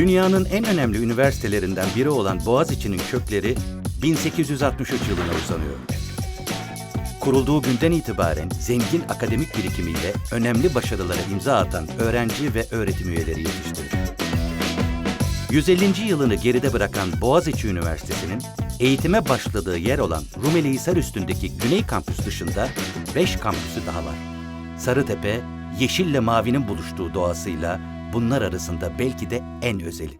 Dünyanın en önemli üniversitelerinden biri olan Boğaziçi'nin kökleri 1863 yılına uzanıyor. Kurulduğu günden itibaren zengin akademik birikimiyle önemli başarılara imza atan öğrenci ve öğretim üyeleri yetiştirdi. 150. yılını geride bırakan Boğaziçi Üniversitesi'nin eğitime başladığı yer olan Rumeli Hisar üstündeki Güney Kampüs dışında 5 kampüsü daha var. Sarıtepe, yeşille mavinin buluştuğu doğasıyla bunlar arasında belki de en özeli.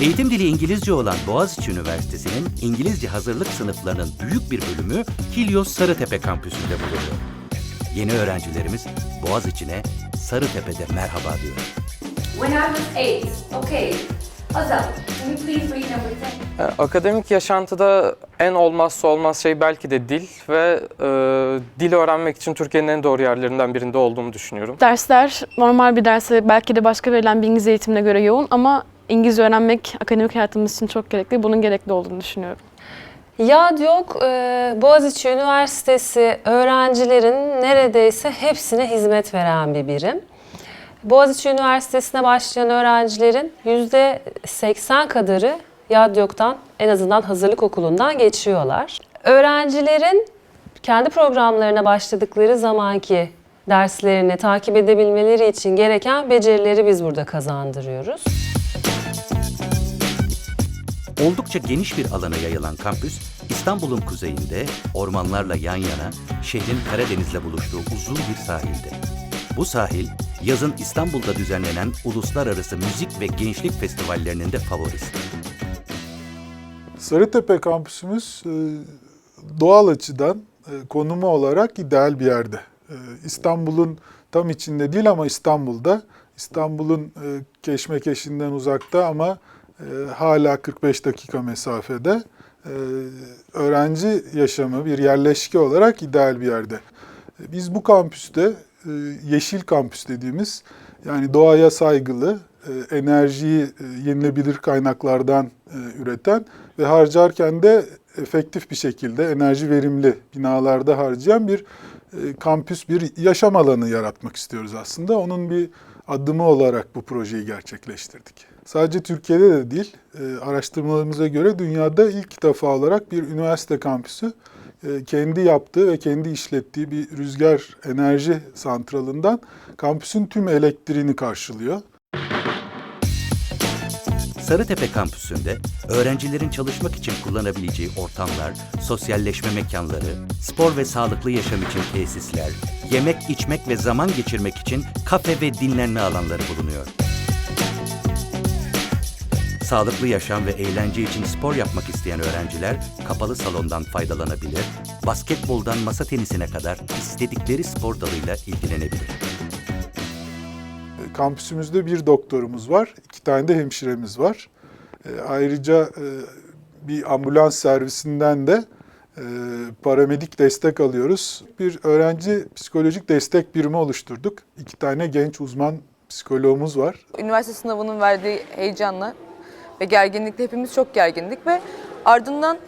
Eğitim dili İngilizce olan Boğaziçi Üniversitesi'nin İngilizce hazırlık sınıflarının büyük bir bölümü Helios Sarıtepe kampüsünde bulunuyor. Yeni öğrencilerimiz Boğaziçi'ne Sarıtepe'de merhaba diyor. When I was eight, okay. Azam, can you please read number 10? E, Akademik yaşantıda en olmazsa olmaz şey belki de dil ve e, dil öğrenmek için Türkiye'nin en doğru yerlerinden birinde olduğumu düşünüyorum. Dersler normal bir derse belki de başka verilen bir İngilizce eğitimine göre yoğun ama İngilizce öğrenmek akademik hayatımız için çok gerekli. Bunun gerekli olduğunu düşünüyorum. Yad yok, e, Boğaziçi Üniversitesi öğrencilerin neredeyse hepsine hizmet veren bir birim. Boğaziçi Üniversitesi'ne başlayan öğrencilerin %80 kadarı Yad yoktan en azından hazırlık okulundan geçiyorlar. Öğrencilerin kendi programlarına başladıkları zamanki derslerini takip edebilmeleri için gereken becerileri biz burada kazandırıyoruz. Oldukça geniş bir alana yayılan kampüs, İstanbul'un kuzeyinde ormanlarla yan yana şehrin Karadeniz'le buluştuğu uzun bir sahilde. Bu sahil, yazın İstanbul'da düzenlenen uluslararası müzik ve gençlik festivallerinin de favorisi. Sarıtepe kampüsümüz e, doğal açıdan e, konumu olarak ideal bir yerde. E, İstanbul'un tam içinde değil ama İstanbul'da. İstanbul'un keşmekeşinden uzakta ama hala 45 dakika mesafede. Öğrenci yaşamı bir yerleşke olarak ideal bir yerde. Biz bu kampüste yeşil kampüs dediğimiz yani doğaya saygılı, e, enerjiyi e, yenilebilir kaynaklardan e, üreten ve harcarken de efektif bir şekilde enerji verimli binalarda harcayan bir e, kampüs, bir yaşam alanı yaratmak istiyoruz aslında. Onun bir adımı olarak bu projeyi gerçekleştirdik. Sadece Türkiye'de de değil, e, araştırmalarımıza göre dünyada ilk defa olarak bir üniversite kampüsü e, kendi yaptığı ve kendi işlettiği bir rüzgar enerji santralından kampüsün tüm elektriğini karşılıyor. Sarıtepe kampüsünde öğrencilerin çalışmak için kullanabileceği ortamlar, sosyalleşme mekanları, spor ve sağlıklı yaşam için tesisler, yemek, içmek ve zaman geçirmek için kafe ve dinlenme alanları bulunuyor. Sağlıklı yaşam ve eğlence için spor yapmak isteyen öğrenciler kapalı salondan faydalanabilir, basketboldan masa tenisine kadar istedikleri spor dalıyla ilgilenebilir. Kampüsümüzde bir doktorumuz var, iki tane de hemşiremiz var. E, Ayrıca e, bir ambulans servisinden de e, paramedik destek alıyoruz. Bir öğrenci psikolojik destek birimi oluşturduk. İki tane genç uzman psikoloğumuz var. üniversite sınavının verdiği heyecanla ve gerginlikle hepimiz çok gergindik ve ardından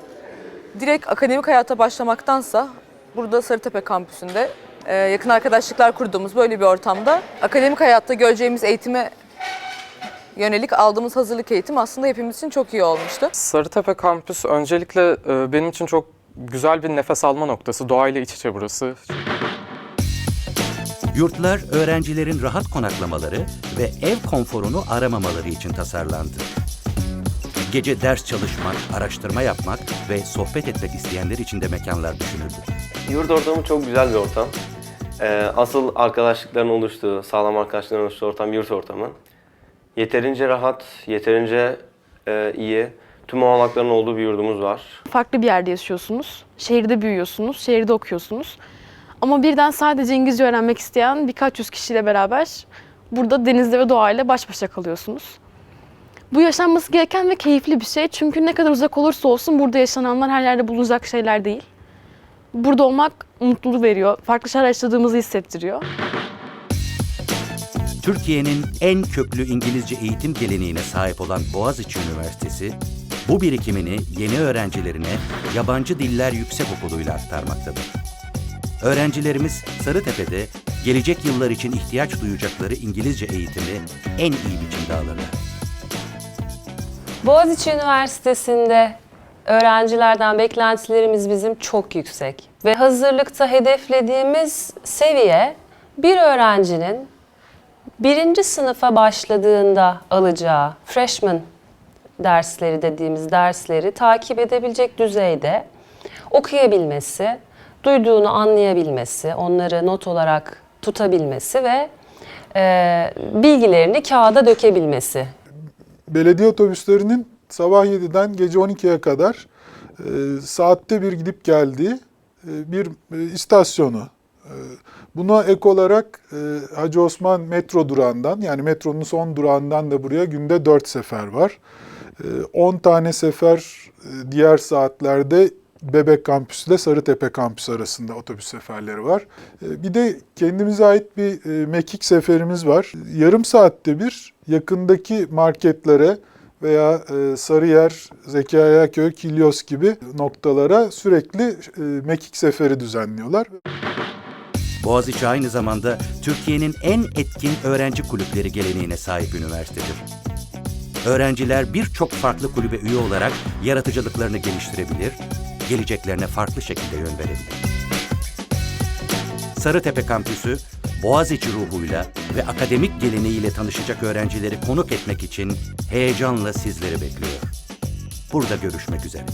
direkt akademik hayata başlamaktansa burada Sarıtepe kampüsünde e, yakın arkadaşlıklar kurduğumuz böyle bir ortamda akademik hayatta göreceğimiz eğitime yönelik aldığımız hazırlık eğitim aslında hepimiz için çok iyi olmuştu. Sarıtepe kampüs öncelikle e, benim için çok güzel bir nefes alma noktası. Doğayla iç içe burası. Yurtlar öğrencilerin rahat konaklamaları ve ev konforunu aramamaları için tasarlandı. Gece ders çalışmak, araştırma yapmak ve sohbet etmek isteyenler için de mekanlar düşünüldü. Yurt ortamı çok güzel bir ortam. Ee, asıl arkadaşlıkların oluştuğu, sağlam arkadaşlıkların oluştuğu ortam yurt ortamı. Yeterince rahat, yeterince e, iyi, tüm olanakların olduğu bir yurdumuz var. Farklı bir yerde yaşıyorsunuz. Şehirde büyüyorsunuz, şehirde okuyorsunuz. Ama birden sadece İngilizce öğrenmek isteyen birkaç yüz kişiyle beraber burada denizle ve doğayla baş başa kalıyorsunuz. Bu yaşanması gereken ve keyifli bir şey. Çünkü ne kadar uzak olursa olsun burada yaşananlar her yerde bulunacak şeyler değil. Burada olmak mutluluk veriyor. Farklı şeyler yaşadığımızı hissettiriyor. Türkiye'nin en köklü İngilizce eğitim geleneğine sahip olan Boğaziçi Üniversitesi, bu birikimini yeni öğrencilerine Yabancı Diller Yüksek Okulu'yla aktarmaktadır. Öğrencilerimiz Sarıtepe'de gelecek yıllar için ihtiyaç duyacakları İngilizce eğitimi en iyi biçimde alırlar. Boğaziçi Üniversitesi'nde öğrencilerden beklentilerimiz bizim çok yüksek. Ve hazırlıkta hedeflediğimiz seviye bir öğrencinin birinci sınıfa başladığında alacağı freshman dersleri dediğimiz dersleri takip edebilecek düzeyde okuyabilmesi, duyduğunu anlayabilmesi, onları not olarak tutabilmesi ve eee, bilgilerini kağıda dökebilmesi belediye otobüslerinin sabah 7'den gece 12'ye kadar e, saatte bir gidip geldiği e, bir e, istasyonu. E, buna ek olarak e, Hacı Osman metro durağından yani metronun son durağından da buraya günde 4 sefer var. E, 10 tane sefer e, diğer saatlerde Bebek Kampüsü ile Sarıtepe Kampüsü arasında otobüs seferleri var. E, Bir de kendimize ait bir e, mekik seferimiz var. Yarım saatte bir yakındaki marketlere veya e, Sarıyer, Zekeriyaköy, Kilyos gibi noktalara sürekli e, mekik seferi düzenliyorlar. Boğaziçi aynı zamanda Türkiye'nin en etkin öğrenci kulüpleri geleneğine sahip üniversitedir. Öğrenciler birçok farklı kulübe üye olarak yaratıcılıklarını geliştirebilir, geleceklerine farklı şekilde yön verebilir. Sarıtepe Kampüsü, Boğaziçi ruhuyla ve akademik geleneğiyle tanışacak öğrencileri konuk etmek için heyecanla sizleri bekliyor. Burada görüşmek üzere.